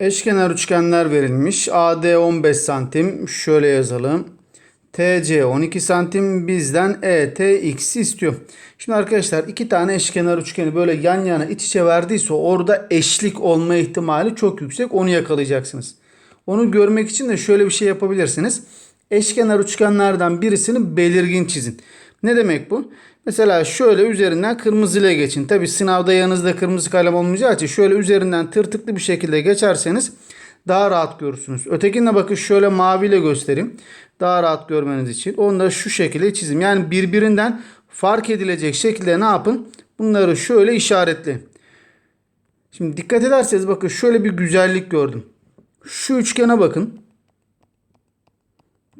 Eşkenar üçgenler verilmiş. AD 15 santim. Şöyle yazalım. TC 12 santim bizden ETX istiyor. Şimdi arkadaşlar iki tane eşkenar üçgeni böyle yan yana iç içe verdiyse orada eşlik olma ihtimali çok yüksek. Onu yakalayacaksınız. Onu görmek için de şöyle bir şey yapabilirsiniz. Eşkenar üçgenlerden birisini belirgin çizin. Ne demek bu? Mesela şöyle üzerinden kırmızıyla geçin. Tabi sınavda yanınızda kırmızı kalem olmayacağı için şöyle üzerinden tırtıklı bir şekilde geçerseniz daha rahat görürsünüz. Ötekine bakın şöyle maviyle göstereyim. Daha rahat görmeniz için. Onu da şu şekilde çizim. Yani birbirinden fark edilecek şekilde ne yapın? Bunları şöyle işaretleyin. Şimdi dikkat ederseniz bakın şöyle bir güzellik gördüm. Şu üçgene bakın.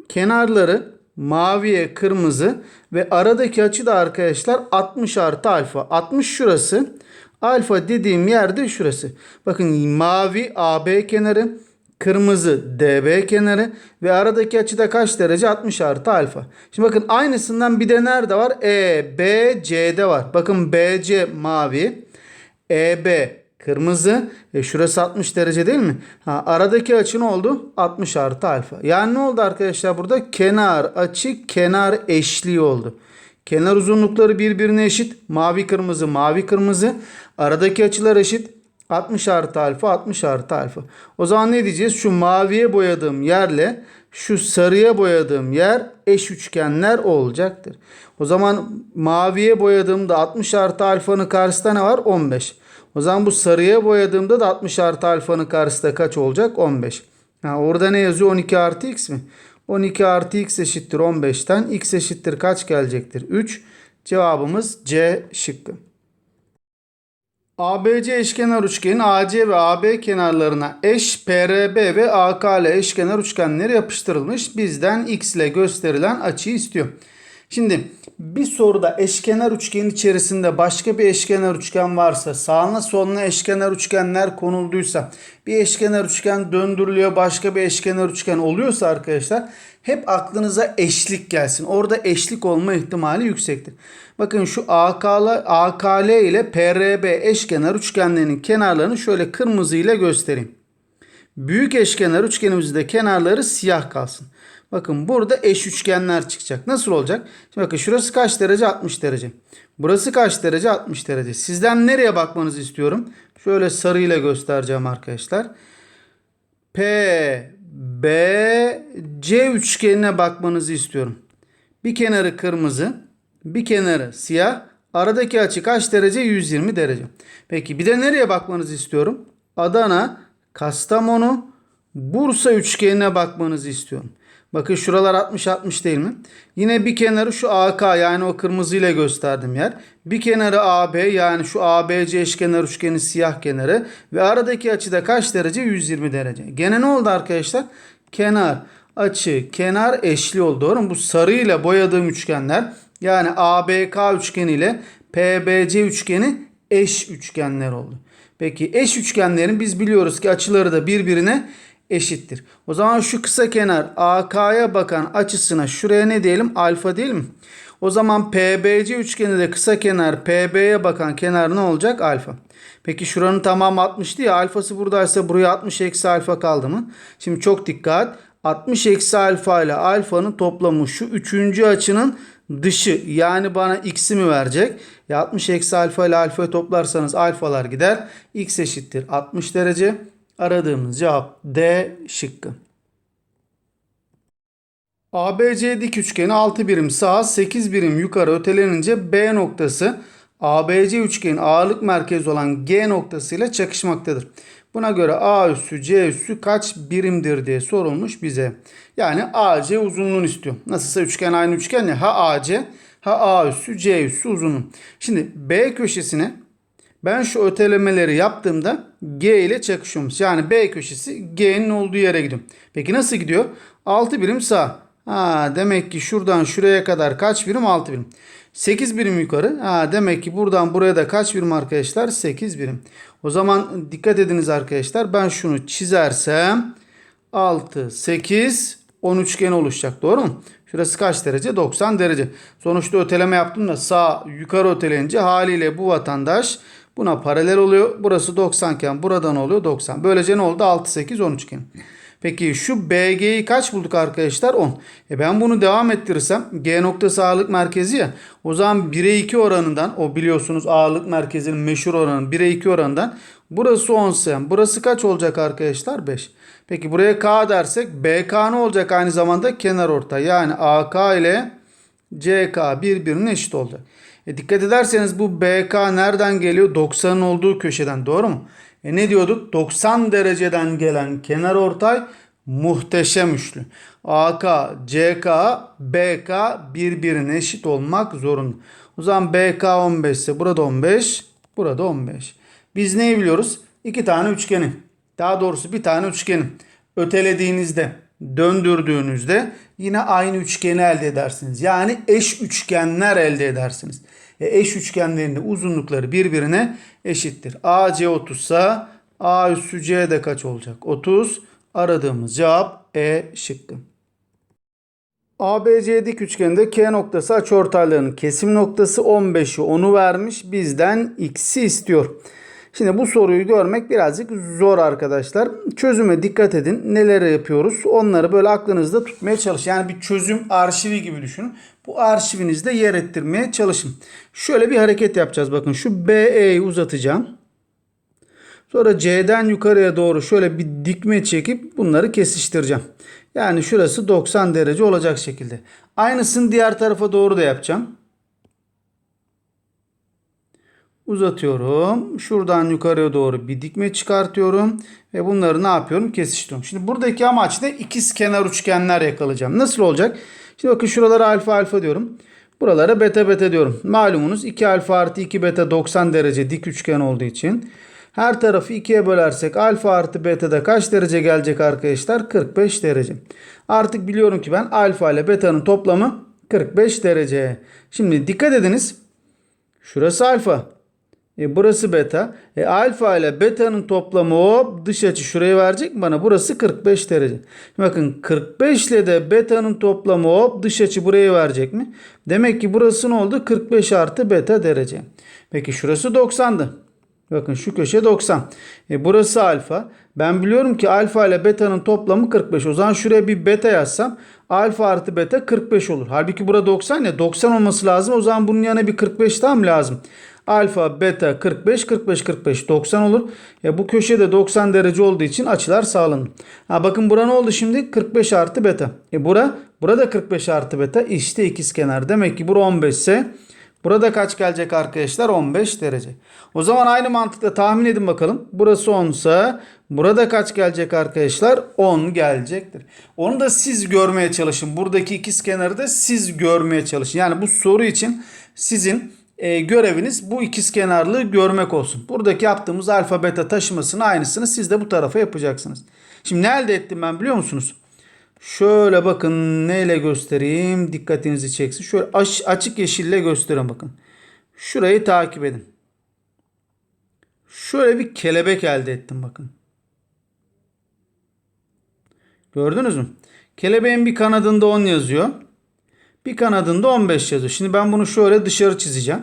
Kenarları maviye kırmızı ve aradaki açı da arkadaşlar 60 artı alfa. 60 şurası. Alfa dediğim yerde şurası. Bakın mavi AB kenarı, kırmızı DB kenarı ve aradaki açı da kaç derece? 60 artı alfa. Şimdi bakın aynısından bir de nerede var? E, B, var. Bakın BC mavi, EB kırmızı. E şurası 60 derece değil mi? Ha, aradaki açı ne oldu? 60 artı alfa. Yani ne oldu arkadaşlar burada? Kenar açı kenar eşliği oldu. Kenar uzunlukları birbirine eşit. Mavi kırmızı mavi kırmızı. Aradaki açılar eşit. 60 artı alfa 60 artı alfa. O zaman ne diyeceğiz? Şu maviye boyadığım yerle şu sarıya boyadığım yer eş üçgenler olacaktır. O zaman maviye boyadığımda 60 artı alfanın karşısında ne var? 15. O zaman bu sarıya boyadığımda da 60 artı alfanın karşısında kaç olacak? 15. Ha, orada ne yazıyor? 12 artı x mi? 12 artı x eşittir 15'ten. x eşittir kaç gelecektir? 3. Cevabımız C şıkkı. ABC eşkenar üçgenin AC ve AB kenarlarına eş PRB ve AKL eşkenar üçgenleri yapıştırılmış. Bizden x ile gösterilen açıyı istiyor. Şimdi bir soruda eşkenar üçgenin içerisinde başka bir eşkenar üçgen varsa sağına soluna eşkenar üçgenler konulduysa bir eşkenar üçgen döndürülüyor başka bir eşkenar üçgen oluyorsa arkadaşlar hep aklınıza eşlik gelsin. Orada eşlik olma ihtimali yüksektir. Bakın şu AKL ile PRB eşkenar üçgenlerinin kenarlarını şöyle kırmızı ile göstereyim. Büyük eşkenar üçgenimizde kenarları siyah kalsın. Bakın burada eş üçgenler çıkacak. Nasıl olacak? Şimdi bakın şurası kaç derece? 60 derece. Burası kaç derece? 60 derece. Sizden nereye bakmanızı istiyorum? Şöyle sarıyla göstereceğim arkadaşlar. P, B, C üçgenine bakmanızı istiyorum. Bir kenarı kırmızı, bir kenarı siyah. Aradaki açı kaç derece? 120 derece. Peki bir de nereye bakmanızı istiyorum? Adana, Kastamonu, Bursa üçgenine bakmanızı istiyorum. Bakın şuralar 60-60 değil mi? Yine bir kenarı şu AK yani o kırmızıyla gösterdim yer. Bir kenarı AB yani şu ABC eşkenar üçgenin siyah kenarı. Ve aradaki açı da kaç derece? 120 derece. Gene ne oldu arkadaşlar? Kenar, açı, kenar eşli oldu. Doğru mu? Bu sarıyla boyadığım üçgenler yani ABK üçgeni ile PBC üçgeni eş üçgenler oldu. Peki eş üçgenlerin biz biliyoruz ki açıları da birbirine eşittir. O zaman şu kısa kenar AK'ya bakan açısına şuraya ne diyelim? Alfa değil mi? O zaman PBC üçgeni de kısa kenar PB'ye bakan kenar ne olacak? Alfa. Peki şuranın tamamı 60'tı ya alfası buradaysa buraya 60 eksi alfa kaldı mı? Şimdi çok dikkat. 60 eksi alfa ile alfanın toplamı şu üçüncü açının dışı yani bana x'i mi verecek? Ya 60 eksi alfa ile alfayı toplarsanız alfalar gider. x eşittir 60 derece. Aradığımız cevap D şıkkı. ABC dik üçgeni 6 birim sağa 8 birim yukarı ötelenince B noktası ABC üçgenin ağırlık merkezi olan G noktasıyla çakışmaktadır. Buna göre A üssü C üssü kaç birimdir diye sorulmuş bize. Yani AC uzunluğunu istiyor. Nasılsa üçgen aynı üçgen ya ha AC ha A üssü C üssü uzunluğu. Şimdi B köşesine ben şu ötelemeleri yaptığımda G ile çakışıyormuş. Yani B köşesi G'nin olduğu yere gidiyor. Peki nasıl gidiyor? 6 birim sağ. Ha, demek ki şuradan şuraya kadar kaç birim? 6 birim. 8 birim yukarı. Ha, demek ki buradan buraya da kaç birim arkadaşlar? 8 birim. O zaman dikkat ediniz arkadaşlar. Ben şunu çizersem 6, 8, 10 üçgen oluşacak. Doğru mu? Şurası kaç derece? 90 derece. Sonuçta öteleme yaptım da sağ yukarı öteleyince haliyle bu vatandaş Buna paralel oluyor. Burası 90 iken buradan oluyor 90. Böylece ne oldu? 6, 8, 13 iken. Peki şu BG'yi kaç bulduk arkadaşlar? 10. E ben bunu devam ettirirsem G noktası ağırlık merkezi ya. O zaman 1'e 2 oranından o biliyorsunuz ağırlık merkezinin meşhur oranı 1'e 2 oranından burası 10 ise burası kaç olacak arkadaşlar? 5. Peki buraya K dersek BK ne olacak aynı zamanda? Kenar ortay. Yani AK ile CK birbirine eşit olacak. E dikkat ederseniz bu BK nereden geliyor? 90'ın olduğu köşeden doğru mu? E ne diyorduk? 90 dereceden gelen kenar ortay muhteşem üçlü. AK, CK, BK birbirine eşit olmak zorunda. O zaman BK 15 ise burada 15, burada 15. Biz neyi biliyoruz? İki tane üçgeni. Daha doğrusu bir tane üçgeni. Ötelediğinizde, döndürdüğünüzde yine aynı üçgeni elde edersiniz. Yani eş üçgenler elde edersiniz. E, eş üçgenlerin de uzunlukları birbirine eşittir. AC 30 ise A üssü C de kaç olacak? 30. Aradığımız cevap E şıkkı. ABC dik üçgende K noktası açıortaylarının kesim noktası 15'i 10'u vermiş. Bizden x'i istiyor. Şimdi bu soruyu görmek birazcık zor arkadaşlar. Çözüme dikkat edin. Neler yapıyoruz? Onları böyle aklınızda tutmaya çalışın. Yani bir çözüm arşivi gibi düşünün. Bu arşivinizde yer ettirmeye çalışın. Şöyle bir hareket yapacağız. Bakın şu BE'yi uzatacağım. Sonra C'den yukarıya doğru şöyle bir dikme çekip bunları kesiştireceğim. Yani şurası 90 derece olacak şekilde. Aynısını diğer tarafa doğru da yapacağım. Uzatıyorum. Şuradan yukarıya doğru bir dikme çıkartıyorum. Ve bunları ne yapıyorum? Kesiştiriyorum. Şimdi buradaki amaç ne? İkiz kenar üçgenler yakalayacağım. Nasıl olacak? Şimdi bakın şuralara alfa alfa diyorum. Buralara beta beta diyorum. Malumunuz 2 alfa artı 2 beta 90 derece dik üçgen olduğu için. Her tarafı 2'ye bölersek alfa artı beta'da kaç derece gelecek arkadaşlar? 45 derece. Artık biliyorum ki ben alfa ile beta'nın toplamı 45 derece. Şimdi dikkat ediniz. Şurası alfa. E burası beta. E alfa ile beta'nın toplamı hop dış açı şuraya verecek bana? Burası 45 derece. Bakın 45 ile de beta'nın toplamı hop dış açı buraya verecek mi? Demek ki burası ne oldu? 45 artı beta derece. Peki şurası 90'dı. Bakın şu köşe 90. E burası alfa. Ben biliyorum ki alfa ile beta'nın toplamı 45. O zaman şuraya bir beta yazsam alfa artı beta 45 olur. Halbuki burada 90 ya 90 olması lazım. O zaman bunun yanına bir 45 tam lazım. Alfa, beta 45, 45, 45, 90 olur. Ya bu köşede 90 derece olduğu için açılar sağlanır. Ha bakın bura ne oldu şimdi? 45 artı beta. E bura, burada 45 artı beta. İşte ikizkenar. Demek ki bura 15 ise burada kaç gelecek arkadaşlar? 15 derece. O zaman aynı mantıkla tahmin edin bakalım. Burası 10 ise burada kaç gelecek arkadaşlar? 10 gelecektir. Onu da siz görmeye çalışın. Buradaki ikizkenarı da siz görmeye çalışın. Yani bu soru için sizin e, göreviniz bu ikizkenarlığı görmek olsun. Buradaki yaptığımız alfa beta taşımasını aynısını siz de bu tarafa yapacaksınız. Şimdi ne elde ettim ben biliyor musunuz? Şöyle bakın neyle göstereyim dikkatinizi çeksin. Şöyle aç, açık yeşille göstereyim bakın. Şurayı takip edin. Şöyle bir kelebek elde ettim bakın. Gördünüz mü? Kelebeğin bir kanadında 10 yazıyor. Bir kanadında 15 yazıyor. Şimdi ben bunu şöyle dışarı çizeceğim.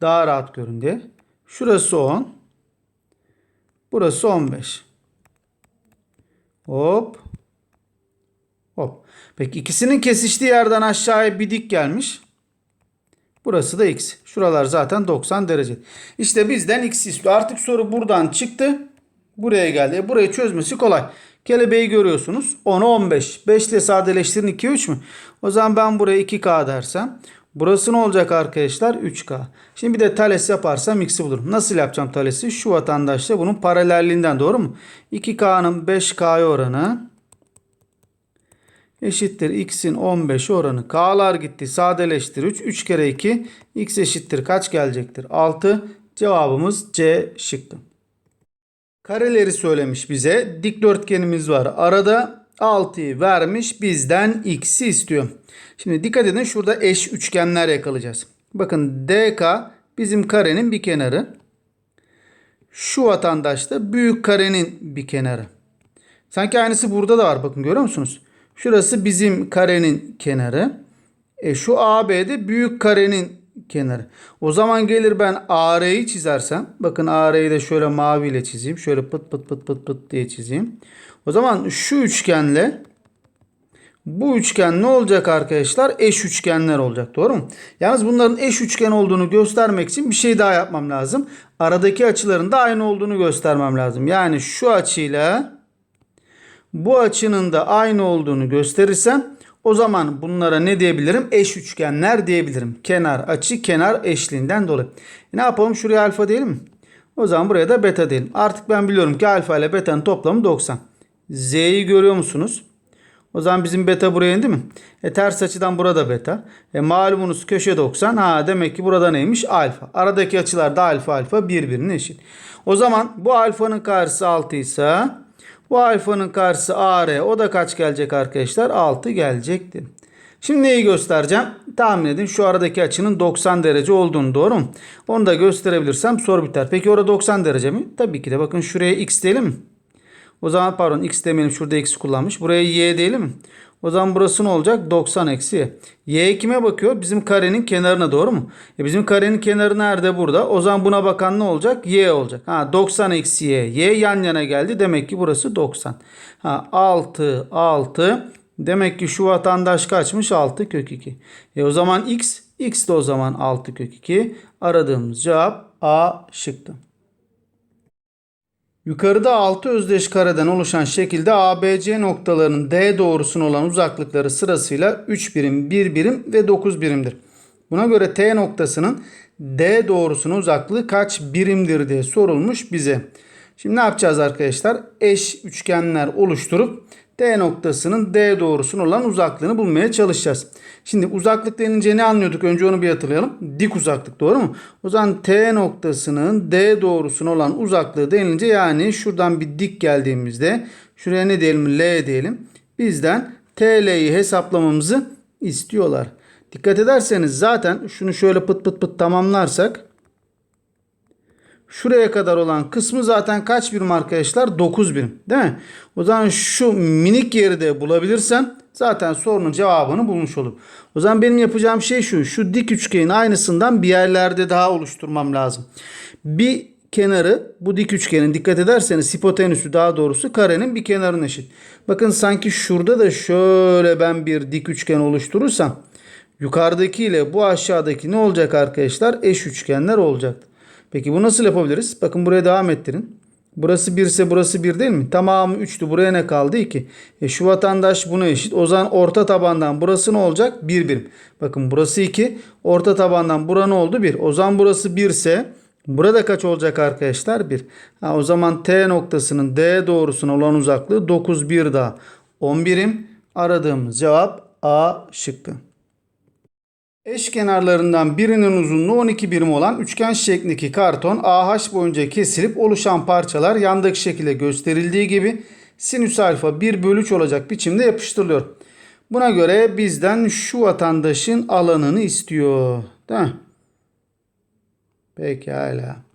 Daha rahat görün diye. Şurası 10. Burası 15. Hop. Hop. Peki ikisinin kesiştiği yerden aşağıya bir dik gelmiş. Burası da x. Şuralar zaten 90 derece. İşte bizden x istiyor. Artık soru buradan çıktı. Buraya geldi. E burayı çözmesi kolay. Kelebeği görüyorsunuz. 10'u 15. 5 ile sadeleştirin 2 3 mü? O zaman ben buraya 2K dersem. Burası ne olacak arkadaşlar? 3K. Şimdi bir de Thales yaparsam x'i bulurum. Nasıl yapacağım Thales'i? Şu vatandaşla bunun paralelliğinden doğru mu? 2K'nın 5K'ya oranı eşittir x'in 15 oranı. K'lar gitti. Sadeleştir 3. 3 kere 2 x eşittir kaç gelecektir? 6. Cevabımız C şıkkı. Kareleri söylemiş bize. Dikdörtgenimiz var. Arada 6'yı vermiş. Bizden x'i istiyor. Şimdi dikkat edin şurada eş üçgenler yakalayacağız. Bakın DK bizim karenin bir kenarı. Şu vatandaş da büyük karenin bir kenarı. Sanki aynısı burada da var. Bakın görüyor musunuz? Şurası bizim karenin kenarı. E şu AB'de büyük karenin kenarı. O zaman gelir ben AR'yi çizersem. Bakın AR'yi de şöyle maviyle çizeyim. Şöyle pıt pıt pıt pıt pıt diye çizeyim. O zaman şu üçgenle bu üçgen ne olacak arkadaşlar? Eş üçgenler olacak. Doğru mu? Yalnız bunların eş üçgen olduğunu göstermek için bir şey daha yapmam lazım. Aradaki açıların da aynı olduğunu göstermem lazım. Yani şu açıyla bu açının da aynı olduğunu gösterirsem o zaman bunlara ne diyebilirim? Eş üçgenler diyebilirim. Kenar açı kenar eşliğinden dolayı. E ne yapalım? Şuraya alfa diyelim mi? O zaman buraya da beta diyelim. Artık ben biliyorum ki alfa ile beta'nın toplamı 90. Z'yi görüyor musunuz? O zaman bizim beta buraya indi mi? E ters açıdan burada beta. E malumunuz köşe 90. Ha demek ki burada neymiş? Alfa. Aradaki açılar da alfa alfa birbirine eşit. O zaman bu alfanın karşısı 6 ise bu alfanın karşısı AR. O da kaç gelecek arkadaşlar? 6 gelecekti. Şimdi neyi göstereceğim? Tahmin edin şu aradaki açının 90 derece olduğunu doğru mu? Onu da gösterebilirsem soru biter. Peki orada 90 derece mi? Tabii ki de bakın şuraya x diyelim? O zaman pardon x demeyelim şurada x kullanmış. Buraya y diyelim? O zaman burası ne olacak? 90 eksi y. Y kime bakıyor? Bizim karenin kenarına doğru mu? E bizim karenin kenarı nerede? Burada. O zaman buna bakan ne olacak? Y olacak. Ha 90 eksi y. Y yan yana geldi. Demek ki burası 90. Ha 6 6. Demek ki şu vatandaş kaçmış? 6 kök 2. E o zaman x. X de o zaman 6 kök 2. Aradığımız cevap A şıktı. Yukarıda 6 özdeş kareden oluşan şekilde ABC noktalarının D doğrusuna olan uzaklıkları sırasıyla 3 birim, 1 birim ve 9 birimdir. Buna göre T noktasının D doğrusuna uzaklığı kaç birimdir diye sorulmuş bize. Şimdi ne yapacağız arkadaşlar? Eş üçgenler oluşturup D noktasının D doğrusuna olan uzaklığını bulmaya çalışacağız. Şimdi uzaklık denince ne anlıyorduk? Önce onu bir hatırlayalım. Dik uzaklık doğru mu? O zaman T noktasının D doğrusuna olan uzaklığı denilince yani şuradan bir dik geldiğimizde şuraya ne diyelim? L diyelim. Bizden TL'yi hesaplamamızı istiyorlar. Dikkat ederseniz zaten şunu şöyle pıt pıt pıt tamamlarsak Şuraya kadar olan kısmı zaten kaç birim arkadaşlar? 9 birim. Değil mi? O zaman şu minik yeri de bulabilirsem zaten sorunun cevabını bulmuş olurum. O zaman benim yapacağım şey şu. Şu dik üçgenin aynısından bir yerlerde daha oluşturmam lazım. Bir kenarı bu dik üçgenin dikkat ederseniz hipotenüsü daha doğrusu karenin bir kenarına eşit. Bakın sanki şurada da şöyle ben bir dik üçgen oluşturursam yukarıdaki ile bu aşağıdaki ne olacak arkadaşlar? Eş üçgenler olacaktır. Peki bu nasıl yapabiliriz? Bakın buraya devam ettirin. Burası 1 ise burası 1 değil mi? Tamamı 3'tü. Buraya ne kaldı? 2. E şu vatandaş buna eşit. O zaman orta tabandan burası ne olacak? 1 birim. Bakın burası 2. Orta tabandan bura ne oldu? 1. O zaman burası 1 ise burada kaç olacak arkadaşlar? 1. Ha, o zaman T noktasının D doğrusuna olan uzaklığı 9 1 daha. 10 birim. Aradığımız cevap A şıkkı. Eş kenarlarından birinin uzunluğu 12 birim olan üçgen şeklindeki karton AH boyunca kesilip oluşan parçalar yandaki şekilde gösterildiği gibi sinüs alfa 1 bölü 3 olacak biçimde yapıştırılıyor. Buna göre bizden şu vatandaşın alanını istiyor. Değil mi? Pekala.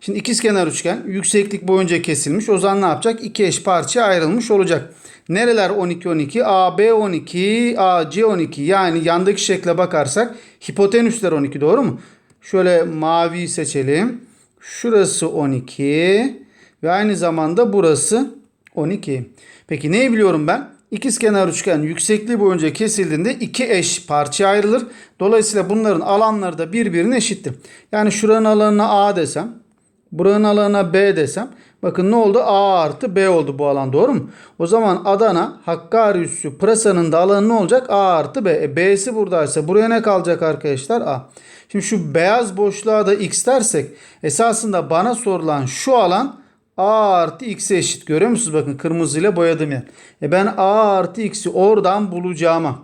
Şimdi ikizkenar üçgen yükseklik boyunca kesilmiş. O zaman ne yapacak? İki eş parçaya ayrılmış olacak. Nereler 12 12? AB 12, AC 12. Yani yandaki şekle bakarsak hipotenüsler 12 doğru mu? Şöyle mavi seçelim. Şurası 12 ve aynı zamanda burası 12. Peki neyi biliyorum ben? İkizkenar üçgen yüksekliği boyunca kesildiğinde iki eş parçaya ayrılır. Dolayısıyla bunların alanları da birbirine eşittir. Yani şuranın alanına A desem, buranın alanına B desem Bakın ne oldu? A artı B oldu bu alan doğru mu? O zaman Adana, Hakkari üssü, Pırasa'nın da alanı ne olacak? A artı B. E, B'si buradaysa buraya ne kalacak arkadaşlar? A. Şimdi şu beyaz boşluğa da X dersek esasında bana sorulan şu alan A artı X'e eşit. Görüyor musunuz? Bakın kırmızıyla boyadım ya. E ben A artı X'i oradan bulacağıma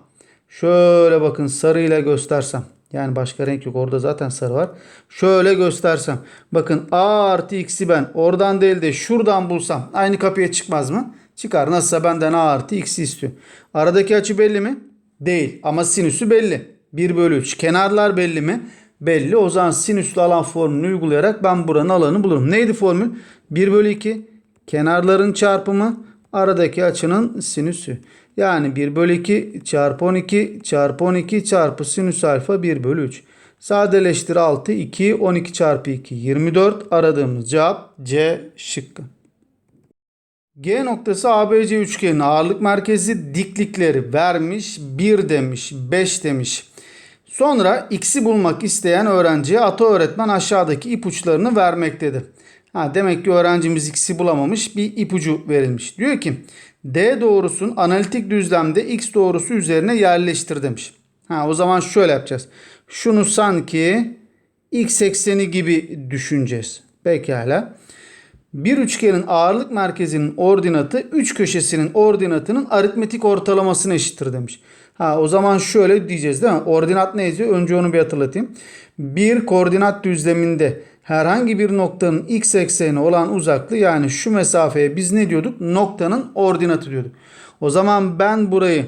şöyle bakın sarıyla göstersem. Yani başka renk yok. Orada zaten sarı var. Şöyle göstersem. Bakın A artı X'i ben oradan değil de şuradan bulsam aynı kapıya çıkmaz mı? Çıkar. Nasılsa benden A artı X'i istiyor. Aradaki açı belli mi? Değil. Ama sinüsü belli. 1 bölü 3. Kenarlar belli mi? Belli. O zaman sinüslü alan formülünü uygulayarak ben buranın alanını bulurum. Neydi formül? 1 bölü 2. Kenarların çarpımı aradaki açının sinüsü. Yani 1 bölü 2 çarpı 12 çarpı 12 çarpı sinüs alfa 1 bölü 3. Sadeleştir 6, 2, 12 çarpı 2, 24. Aradığımız cevap C şıkkı. G noktası ABC üçgeninin ağırlık merkezi diklikleri vermiş. 1 demiş, 5 demiş. Sonra x'i bulmak isteyen öğrenciye ata öğretmen aşağıdaki ipuçlarını vermektedir. Ha, demek ki öğrencimiz x'i bulamamış bir ipucu verilmiş. Diyor ki D doğrusun analitik düzlemde x doğrusu üzerine yerleştir demiş. Ha, o zaman şöyle yapacağız. Şunu sanki x ekseni gibi düşüneceğiz. Pekala. Bir üçgenin ağırlık merkezinin ordinatı üç köşesinin ordinatının aritmetik ortalamasına eşittir demiş. Ha o zaman şöyle diyeceğiz değil mi? Ordinat ne yazıyor? Önce onu bir hatırlatayım. Bir koordinat düzleminde herhangi bir noktanın x ekseni olan uzaklığı yani şu mesafeye biz ne diyorduk? Noktanın ordinatı diyorduk. O zaman ben burayı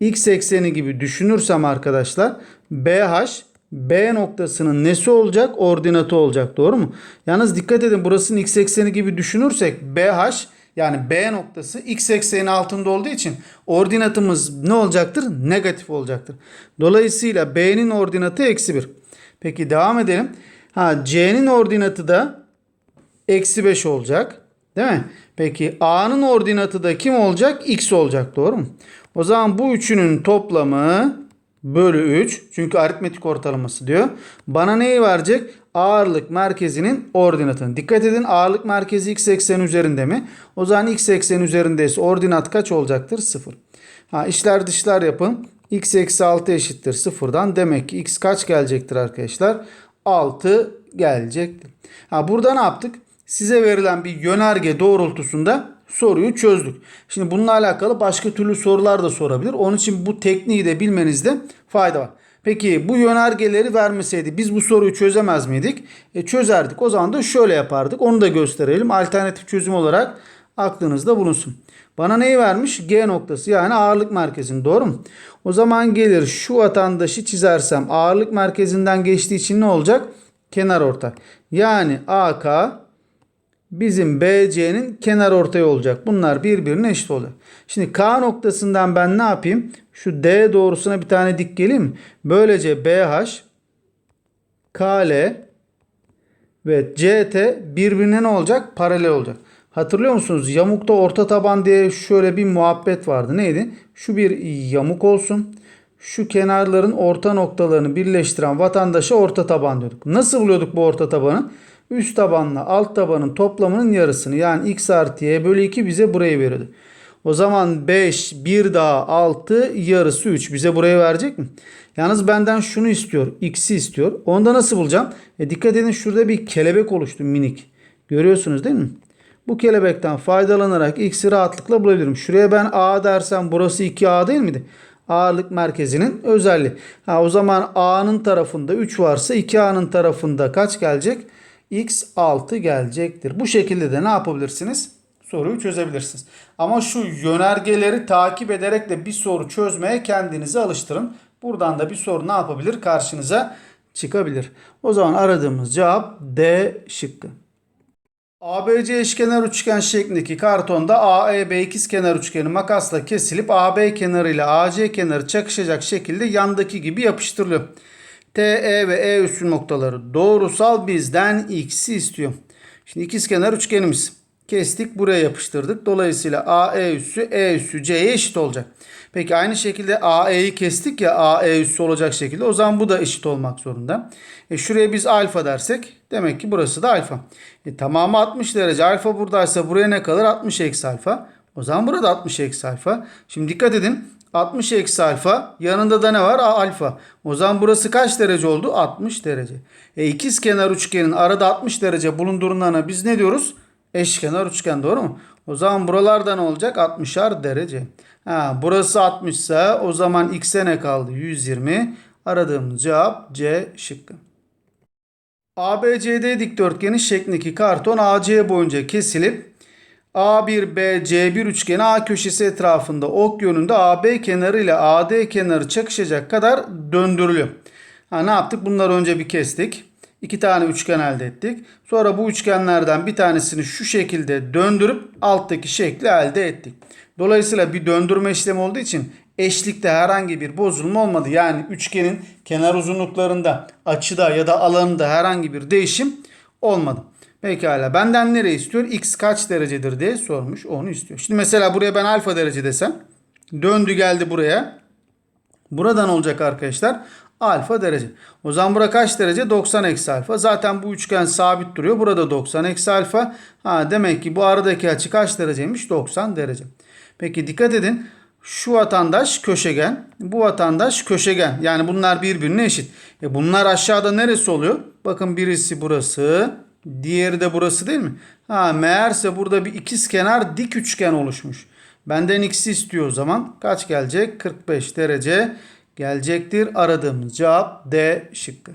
x ekseni gibi düşünürsem arkadaşlar BH B noktasının nesi olacak? Ordinatı olacak. Doğru mu? Yalnız dikkat edin burasının x ekseni gibi düşünürsek BH yani B noktası x ekseni altında olduğu için ordinatımız ne olacaktır? Negatif olacaktır. Dolayısıyla B'nin ordinatı eksi 1. Peki devam edelim. Ha C'nin ordinatı da eksi 5 olacak. Değil mi? Peki A'nın ordinatı da kim olacak? X olacak. Doğru mu? O zaman bu üçünün toplamı bölü 3. Çünkü aritmetik ortalaması diyor. Bana neyi verecek? Ağırlık merkezinin ordinatını. Dikkat edin ağırlık merkezi x eksen üzerinde mi? O zaman x eksen üzerindeyse ordinat kaç olacaktır? 0. Ha, işler dışlar yapın. x eksi 6 eşittir 0'dan. Demek ki x kaç gelecektir arkadaşlar? 6 gelecektir. Ha, burada ne yaptık? Size verilen bir yönerge doğrultusunda soruyu çözdük. Şimdi bununla alakalı başka türlü sorular da sorabilir. Onun için bu tekniği de bilmenizde fayda var. Peki bu yönergeleri vermeseydi biz bu soruyu çözemez miydik? E, çözerdik. O zaman da şöyle yapardık. Onu da gösterelim. Alternatif çözüm olarak aklınızda bulunsun. Bana neyi vermiş? G noktası yani ağırlık merkezini doğru mu? O zaman gelir şu vatandaşı çizersem ağırlık merkezinden geçtiği için ne olacak? Kenar ortak. Yani AK bizim BC'nin kenar ortaya olacak. Bunlar birbirine eşit olacak. Şimdi K noktasından ben ne yapayım? Şu D doğrusuna bir tane dik geleyim? Böylece BH, KL ve CT birbirine ne olacak? Paralel olacak. Hatırlıyor musunuz? Yamukta orta taban diye şöyle bir muhabbet vardı. Neydi? Şu bir yamuk olsun. Şu kenarların orta noktalarını birleştiren vatandaşa orta taban diyorduk. Nasıl buluyorduk bu orta tabanı? Üst tabanla alt tabanın toplamının yarısını yani x artı y bölü 2 bize burayı veriyordu. O zaman 5 bir daha 6 yarısı 3 bize burayı verecek mi? Yalnız benden şunu istiyor. X'i istiyor. Onu da nasıl bulacağım? E dikkat edin şurada bir kelebek oluştu minik. Görüyorsunuz değil mi? Bu kelebekten faydalanarak x'i rahatlıkla bulabilirim. Şuraya ben a dersem burası 2a değil miydi? Ağırlık merkezinin özelliği. Ha, o zaman a'nın tarafında 3 varsa 2a'nın tarafında kaç gelecek? x 6 gelecektir. Bu şekilde de ne yapabilirsiniz? Soruyu çözebilirsiniz. Ama şu yönergeleri takip ederek de bir soru çözmeye kendinizi alıştırın. Buradan da bir soru ne yapabilir? Karşınıza çıkabilir. O zaman aradığımız cevap D şıkkı. ABC eşkenar üçgen şeklindeki kartonda AEB ikizkenar üçgeni makasla kesilip AB kenarı ile AC kenarı çakışacak şekilde yandaki gibi yapıştırılıyor. TE ve E üssü noktaları doğrusal bizden x'i istiyor. Şimdi ikizkenar üçgenimiz. Kestik buraya yapıştırdık. Dolayısıyla AE üssü E üssü C'ye eşit olacak. Peki aynı şekilde AE'yi kestik ya AE üssü olacak şekilde. O zaman bu da eşit olmak zorunda. E şuraya biz alfa dersek demek ki burası da alfa. E tamamı 60 derece. Alfa buradaysa buraya ne kalır? 60 eksi alfa. O zaman burada 60 eksi alfa. Şimdi dikkat edin. 60 eksi alfa. Yanında da ne var? A, alfa. O zaman burası kaç derece oldu? 60 derece. E ikiz kenar üçgenin arada 60 derece bulundurulana biz ne diyoruz? Eşkenar üçgen doğru mu? O zaman buralarda ne olacak? 60'ar derece. Ha, burası 60 ise o zaman x'e ne kaldı? 120. Aradığımız cevap C şıkkı. ABCD dikdörtgeni şeklindeki karton AC boyunca kesilip A1B C1 üçgeni A köşesi etrafında ok yönünde AB kenarı ile AD kenarı çakışacak kadar döndürülüyor. Ha, ne yaptık? Bunları önce bir kestik. İki tane üçgen elde ettik. Sonra bu üçgenlerden bir tanesini şu şekilde döndürüp alttaki şekli elde ettik. Dolayısıyla bir döndürme işlemi olduğu için eşlikte herhangi bir bozulma olmadı. Yani üçgenin kenar uzunluklarında, açıda ya da alanında herhangi bir değişim olmadı. Pekala benden nereye istiyor? X kaç derecedir diye sormuş. Onu istiyor. Şimdi mesela buraya ben alfa derece desem. Döndü geldi buraya. Buradan olacak arkadaşlar alfa derece. O zaman bura kaç derece? 90 eksi alfa. Zaten bu üçgen sabit duruyor. Burada 90 eksi alfa. Ha, demek ki bu aradaki açı kaç dereceymiş? 90 derece. Peki dikkat edin. Şu vatandaş köşegen. Bu vatandaş köşegen. Yani bunlar birbirine eşit. E bunlar aşağıda neresi oluyor? Bakın birisi burası. Diğeri de burası değil mi? Ha, meğerse burada bir ikiz kenar dik üçgen oluşmuş. Benden x'i istiyor o zaman. Kaç gelecek? 45 derece gelecektir. Aradığımız cevap D şıkkı.